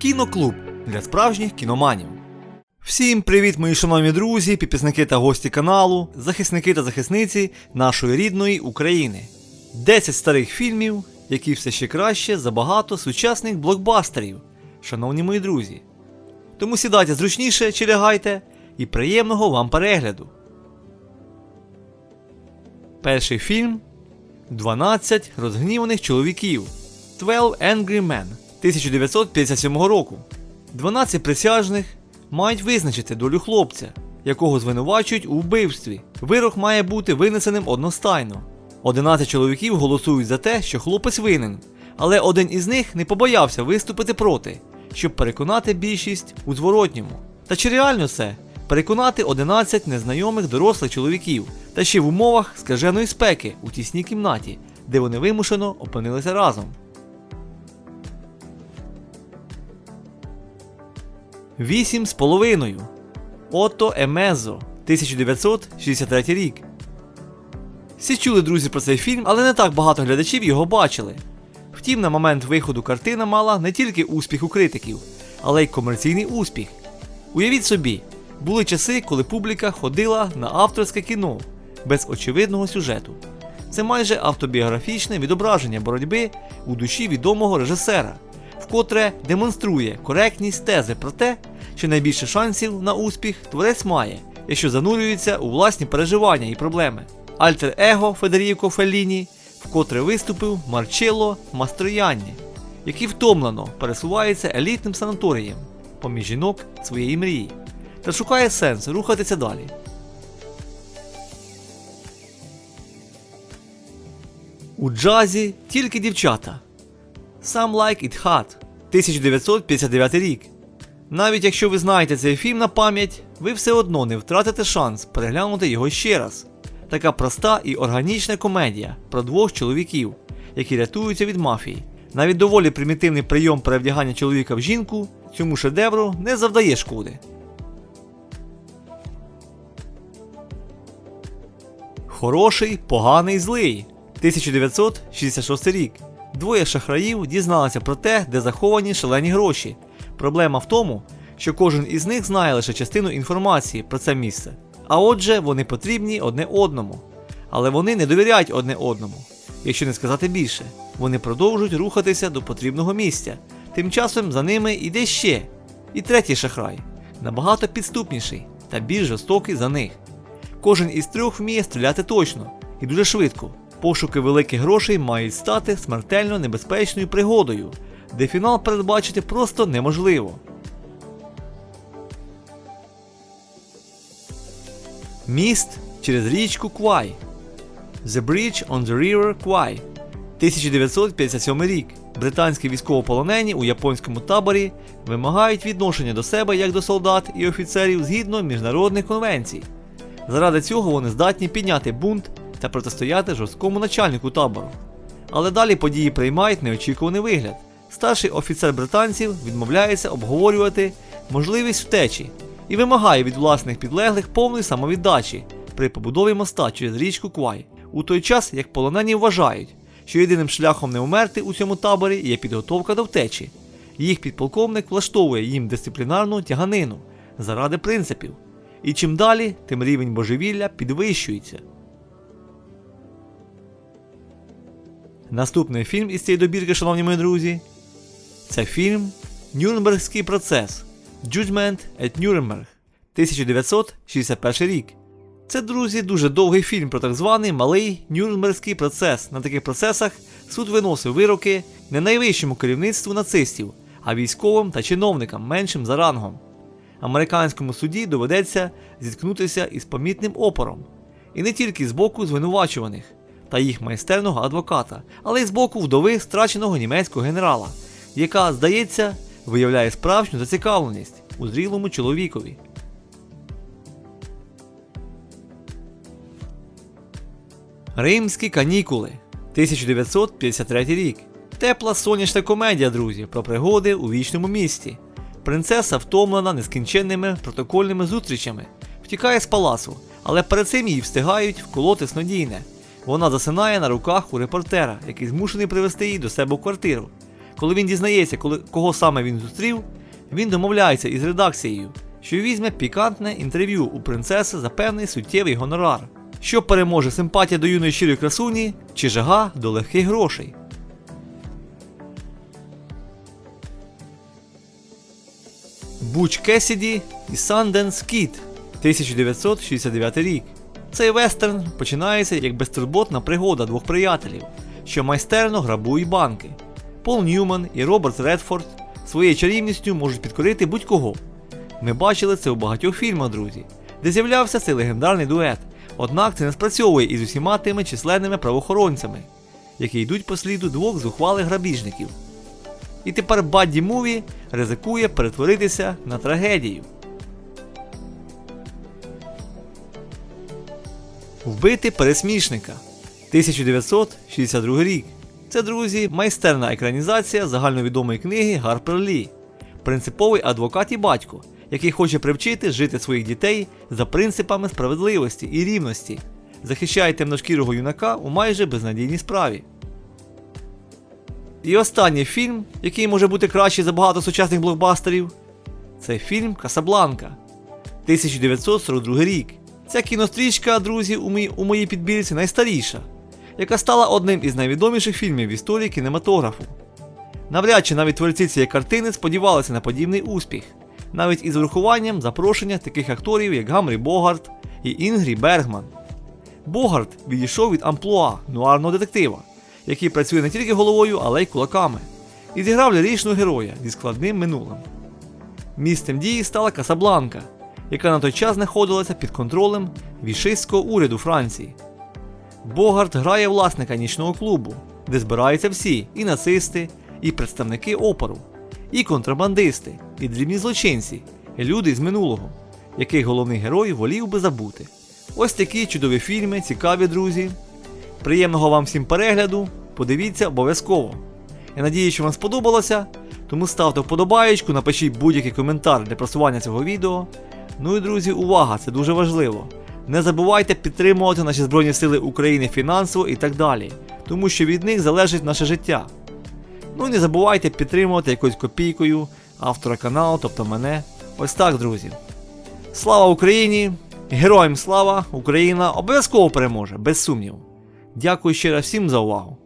Кіноклуб для справжніх кіноманів. Всім привіт, мої шановні друзі, підписники та гості каналу, захисники та захисниці нашої рідної України. 10 старих фільмів, які все ще краще за багато сучасних блокбастерів, шановні мої друзі. Тому сідайте зручніше чи лягайте і приємного вам перегляду. Перший фільм 12 розгніваних чоловіків 12 Angry Men 1957 року. 12 присяжних мають визначити долю хлопця, якого звинувачують у вбивстві. Вирок має бути винесеним одностайно. 11 чоловіків голосують за те, що хлопець винен, але один із них не побоявся виступити проти, щоб переконати більшість у зворотньому. Та чи реально це? Переконати 11 незнайомих дорослих чоловіків, та ще в умовах скаженої спеки у тісній кімнаті, де вони вимушено опинилися разом. Вісім з половиною. Ото Емезо, 1963 рік. Всі чули друзі про цей фільм, але не так багато глядачів його бачили. Втім, на момент виходу картина мала не тільки успіх у критиків, але й комерційний успіх. Уявіть собі, були часи, коли публіка ходила на авторське кіно без очевидного сюжету. Це майже автобіографічне відображення боротьби у душі відомого режисера, вкотре демонструє коректність тези про те, що найбільше шансів на успіх творець має, якщо занурюється у власні переживання і проблеми. Альтер Его Федеріко Фелліні вкотре виступив Марчелло Мастроянні, який втомлено пересувається елітним санаторієм поміж жінок своєї мрії та шукає сенс рухатися далі. У джазі тільки дівчата. Some Like It Hot 1959 рік. Навіть якщо ви знаєте цей фільм на пам'ять, ви все одно не втратите шанс переглянути його ще раз. Така проста і органічна комедія про двох чоловіків, які рятуються від мафії. Навіть доволі примітивний прийом перевдягання чоловіка в жінку цьому шедевру не завдає шкоди. Хороший, поганий, злий. 1966 рік. Двоє шахраїв дізналися про те, де заховані шалені гроші. Проблема в тому, що кожен із них знає лише частину інформації про це місце. А отже, вони потрібні одне одному. Але вони не довіряють одне одному. Якщо не сказати більше, вони продовжують рухатися до потрібного місця. Тим часом за ними йде ще. І третій шахрай, набагато підступніший та більш жорстокий за них. Кожен із трьох вміє стріляти точно і дуже швидко. Пошуки великих грошей мають стати смертельно небезпечною пригодою, де фінал передбачити просто неможливо. Міст через річку Квай. The Bridge on the River Kwai. 1957 рік. Британські військовополонені у японському таборі вимагають відношення до себе як до солдат і офіцерів згідно міжнародних конвенцій. Заради цього вони здатні підняти бунт та протистояти жорсткому начальнику табору. Але далі події приймають неочікуваний вигляд. Старший офіцер британців відмовляється обговорювати можливість втечі і вимагає від власних підлеглих повної самовіддачі при побудові моста через річку Квай, у той час як полонені вважають, що єдиним шляхом не умерти у цьому таборі є підготовка до втечі. Їх підполковник влаштовує їм дисциплінарну тяганину заради принципів. І чим далі, тим рівень божевілля підвищується. Наступний фільм із цієї добірки, шановні мої друзі, це фільм Нюрнбергський процес Judgment at Nuremberg 1961 рік. Це, друзі, дуже довгий фільм про так званий малий Нюрнбергський процес. На таких процесах суд виносив вироки не найвищому керівництву нацистів, а військовим та чиновникам меншим за рангом. Американському суді доведеться зіткнутися із помітним опором. І не тільки з боку звинувачуваних та їх майстерного адвоката, але й з боку вдови страченого німецького генерала, яка, здається, виявляє справжню зацікавленість у зрілому чоловікові. Римські канікули 1953 рік. Тепла сонячна комедія, друзі, про пригоди у вічному місті. Принцеса втомлена нескінченними протокольними зустрічами, втікає з палацу, але перед цим її встигають вколоти снодійне. Вона засинає на руках у репортера, який змушений привезти її до себе в квартиру. Коли він дізнається, коли, кого саме він зустрів, він домовляється із редакцією, що візьме пікантне інтерв'ю у принцеси за певний суттєвий гонорар, що переможе симпатія до юної щирої красуні чи жага до легких грошей. Буч Кесіді і Санденс Кіт 1969 рік. Цей вестерн починається як безтурботна пригода двох приятелів, що майстерно грабують банки. Пол Ньюман і Роберт Редфорд своєю чарівністю можуть підкорити будь-кого. Ми бачили це у багатьох фільмах, друзі, де з'являвся цей легендарний дует. Однак це не спрацьовує із усіма тими численними правоохоронцями, які йдуть по сліду двох зухвалих грабіжників. І тепер Бадді Муві ризикує перетворитися на трагедію. Вбити пересмішника 1962 рік. Це, друзі, майстерна екранізація загальновідомої книги Гарпер Лі. Принциповий адвокат і батько, який хоче привчити жити своїх дітей за принципами справедливості і рівності, захищає темношкірого юнака у майже безнадійній справі. І останній фільм, який може бути кращий за багато сучасних блокбастерів, це фільм Касабланка 1942 рік. Ця кінострічка, друзі, у моїй, у моїй підбірці найстаріша, яка стала одним із найвідоміших фільмів в історії кінематографу. Навряд чи навіть творці цієї картини сподівалися на подібний успіх, навіть із врахуванням запрошення таких акторів, як Гамрі Богарт і Інгрі Бергман. Богарт відійшов від амплуа нуарного детектива, який працює не тільки головою, але й кулаками, і зіграв ліричного героя зі складним минулим. Місцем дії стала Касабланка, яка на той час знаходилася під контролем вішистського уряду Франції. Богарт грає власника нічного клубу, де збираються всі і нацисти, і представники опору, і контрабандисти, і дрібні злочинці, і люди з минулого, яких головний герой волів би забути. Ось такі чудові фільми, цікаві друзі. Приємного вам всім перегляду, подивіться обов'язково. Я надію, що вам сподобалося, тому ставте вподобаєчку, напишіть будь-який коментар для просування цього відео. Ну і друзі, увага, це дуже важливо. Не забувайте підтримувати наші Збройні Сили України фінансово і так далі, тому що від них залежить наше життя. Ну і не забувайте підтримувати якоюсь копійкою автора каналу, тобто мене. Ось так, друзі. Слава Україні! Героям слава! Україна обов'язково переможе, без сумніву. Дякую ще раз всім за увагу.